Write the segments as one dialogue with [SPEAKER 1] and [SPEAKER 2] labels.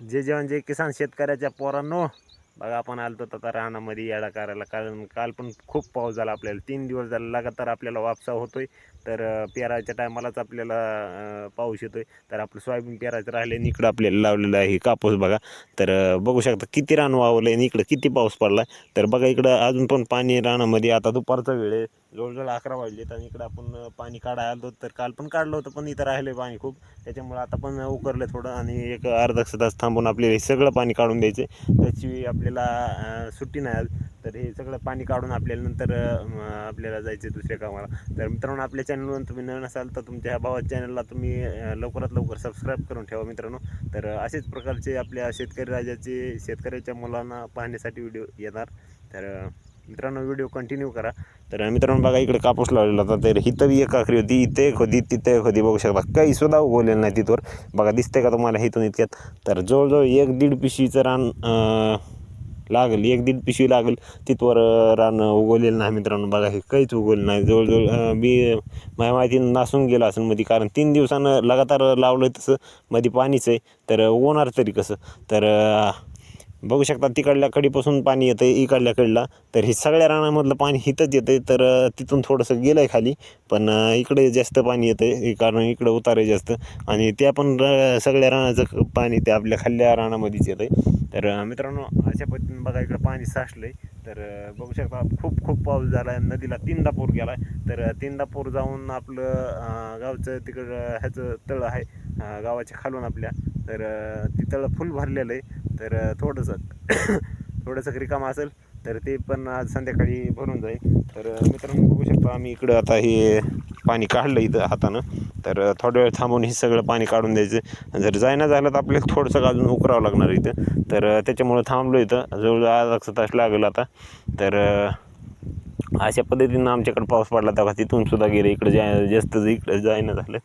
[SPEAKER 1] जे जेवण जे म्हणजे किसान शेतकऱ्याच्या पोरांनो बघा आपण आलतो आता रानामध्ये याडा करायला. कारण काल पण खूप पाऊस झाला आपल्याला. तीन दिवस झाला लगातार आपल्याला वापसा होतोय. तर पेरायच्या टायमालाच आपल्याला पाऊस येतोय. तर आपलं सोयाबीन पेरायचं राहिले आणि इकडं आपल्याला लावलेलं आहे कापूस बघा. तर बघू शकता किती रान वावलं आणि इकडं किती पाऊस पडला तर बघा इकडं अजून पण पाणी रानामध्ये. आता दुपारचा वेळ आहे. जवळजवळ अकरा वाजलेत आणि इकडं आपण पाणी काढायला आलो तर काल पण काढलं होतं पण इथं राहिलं पाणी खूप. त्याच्यामुळे आता पण उकरलं थोडं आणि एक अर्धा तास थांबून आपल्याला हे सगळं पाणी काढून द्यायचं त्याची आपली आपल्याला सुट्टी नाही आज. तर हे सगळं पाणी काढून आपल्याला नंतर आपल्याला जायचं दुसऱ्या कामाला तर मित्रांनो आपल्या चॅनलवर तुम्ही नवीन असाल तर तुमच्या भावात चॅनलला तुम्ही लवकरात लवकर सबस्क्राईब करून ठेवा मित्रांनो. तर असेच प्रकारचे आपल्या शेतकरी राजाचे शेतकऱ्याच्या मुलांना पाहण्यासाठी व्हिडिओ येणार. तर मित्रांनो व्हिडिओ कंटिन्यू करा. तर मित्रांनो बघा इकडे कापूस लावलेला होता. तर इथं बी एक आखरी होती. इथे एक होती तिथे एक होती बघू शकता. काही सुद्धा उगवलेलं नाही तिथवर. बघा दिसतंय का तुम्हाला इथून इतक्यात? तर जवळजवळ एक दीड पिशवीचं रान लागेल एक दीड पिशवी लागेल. तिथवर रान उगवलेलं नाही मित्रांनो. बघा हे काहीच उगवलं नाही. जवळजवळ मी बी माझ्या माहितीनं नासून गेलं असेल मध्ये कारण तीन दिवसानं लगातार लावलं तसं. मध्ये पाणीच आहे. तर होणार तरी कसं? तर बघू शकता तिकडल्या कडीपासून पाणी येतं आहे इकडल्या कडला. तर हे सगळ्या रानामधलं पाणी इथंच येतं आहे तर तिथून थोडंसं गेलं आहे खाली. पण इकडे जास्त पाणी येतं आहे कारण इकडं उतार आहे जास्त. आणि त्या पण र- सगळ्या रानाचं पाणी ते आपल्या खाल्ल्या रानामध्येच येतं आहे तर मित्रांनो अशा पद्धतीने बघा इकडं पाणी साचलं आहे तर बघू शकता खूप खूप पाऊस झाला आहे नदीला तीनदा पूर गेला आहे तर तीनदा पूर जाऊन आपलं गावचं तिकडं ह्याचं तळं आहे गावाच्या खालून आपल्या. तर तिथं फुल भरलेलं आहे. तर थोडंसं थोडंसं रिकाम असेल तर ते पण आज संध्याकाळी भरून जाईल. तर मित्रांनो बघू शकतो आम्ही इकडं आता हे पाणी काढलं इथं हातानं. तर थोड्या वेळ थांबून हे सगळं पाणी काढून द्यायचं. जर जायना झालं तर आपल्याला थोडंसं अजून उकरावं लागणार इथं. तर त्याच्यामुळं थांबलो इथं. जवळजवळ अर्धा तास लागेल आता. तर अशा पद्धतीनं आमच्याकडे पाऊस पडला तेव्हा तिथून सुद्धा गेलं. इकडं जा जास्त इकडं जायना झालं.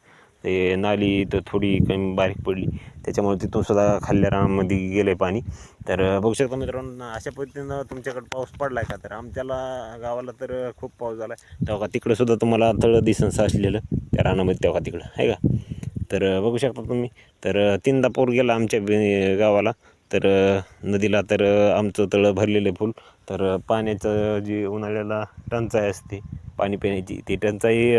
[SPEAKER 1] ते नाली तर थोडी कमी बारीक पडली. त्याच्यामुळे तिथून सुद्धा खाल्ल्या रानामध्ये गेलं आहे पाणी. तर बघू शकता मित्रांनो अशा पद्धतीनं तुमच्याकडे पाऊस पडला आहे का? तर आमच्याला गावाला तर खूप पाऊस झाला आहे तेव्हा तिकडं सुद्धा तुम्हाला तळं दिसन साचलेलं त्या रानामध्ये तेव्हा तिकडं आहे का? तर बघू शकता तुम्ही. तर तीनदा पूर गेला आमच्या गावाला. तर नदीला तर आमचं तळं भरलेलं आहे फुल. तर पाण्याचं जी उन्हाळ्याला टंचाई असते पाणी पिण्याची ती टंचाई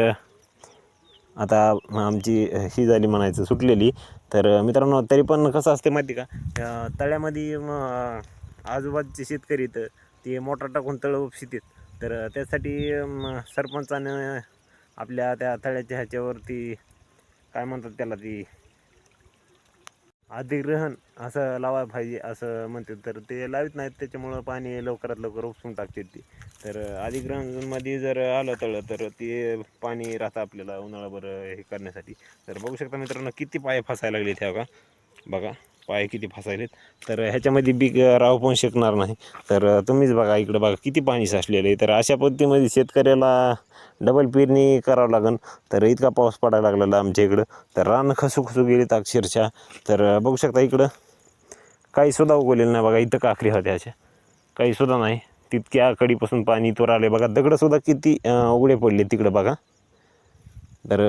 [SPEAKER 1] आता आमची ही झाली म्हणायचं सुटलेली. तर मित्रांनो तरी पण कसं असते माहिती का? तळ्यामध्ये मग आजूबाजूचे शेतकरी तर ते मोटर टाकून तळ उपशितात तर त्यासाठी सरपंचानं आपल्या त्या तळ्याच्या ह्याच्यावरती काय म्हणतात त्याला ती अधिग्रहण असं लावायला पाहिजे असं म्हणतात. तर ते लावित नाहीत त्याच्यामुळं पाणी लवकरात लवकर उपसून टाकतात ते. तर अधिग्रहणमध्ये जर आलं तळं तर ते पाणी राहतं आपल्याला उन्हाळाभर हे करण्यासाठी. तर बघू शकता मित्रांनो किती पाय फसायला लागले त्या का बघा पाय किती फसायलेत. तर ह्याच्यामध्ये बीक राव पण शकणार नाही. तर तुम्हीच बघा इकडं बघा किती पाणी साचलेलं आहे. तर अशा पद्धतीमध्ये शेतकऱ्याला डबल पेरणी करावं लागेल तर इतका पाऊस पडायला लागलेला आमच्या इकडं. तर रान खसू खसू गेलीत अक्षरशः तर बघू शकता इकडं. काही सुद्धा उगवलेलं नाही बघा. इथं काकरी होत्या अशा. काही सुद्धा नाही. तितक्या कडीपासून पाणी तोर आले बघा दगडंसुद्धा किती उघडे पडले तिकडं बघा. तर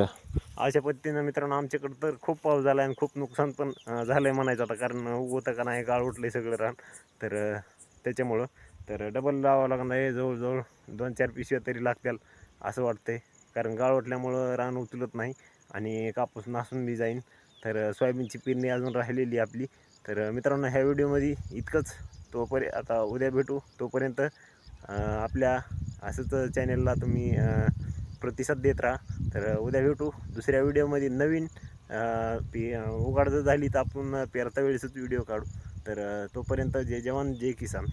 [SPEAKER 1] अशा पद्धतीनं मित्रांनो आमच्याकडं तर खूप पाऊस झाला आणि खूप नुकसान पण झालं आहे म्हणायचं आता. कारण उगवतं का नाही गाळ उठलं सगळं रान. तर त्याच्यामुळं. तर डबल लावावं लागणार आहे. जवळजवळ दोन चार पिशव्या तरी लागतील. असं वाटतंय. कारण गाळ उठल्यामुळं रान उचलत नाही आणि कापूस नासून बी जाईन. तर सोयाबीनची पेरणी अजून राहिलेली आहे आपली. तर मित्रांनो ह्या व्हिडिओमध्ये इतकंच. तोपर्यंत आता उद्या भेटू. तोपर्यंत आपल्या असंच चॅनेलला तुम्ही प्रतिसाद देत राहा. तर उद्या भेटू. दुसऱ्या व्हिडिओमध्ये नवीन पी उघाड जर झाली तर आपण पेरता वेळेसच व्हिडिओ काढू. तर तोपर्यंत जय जवान जय किसान.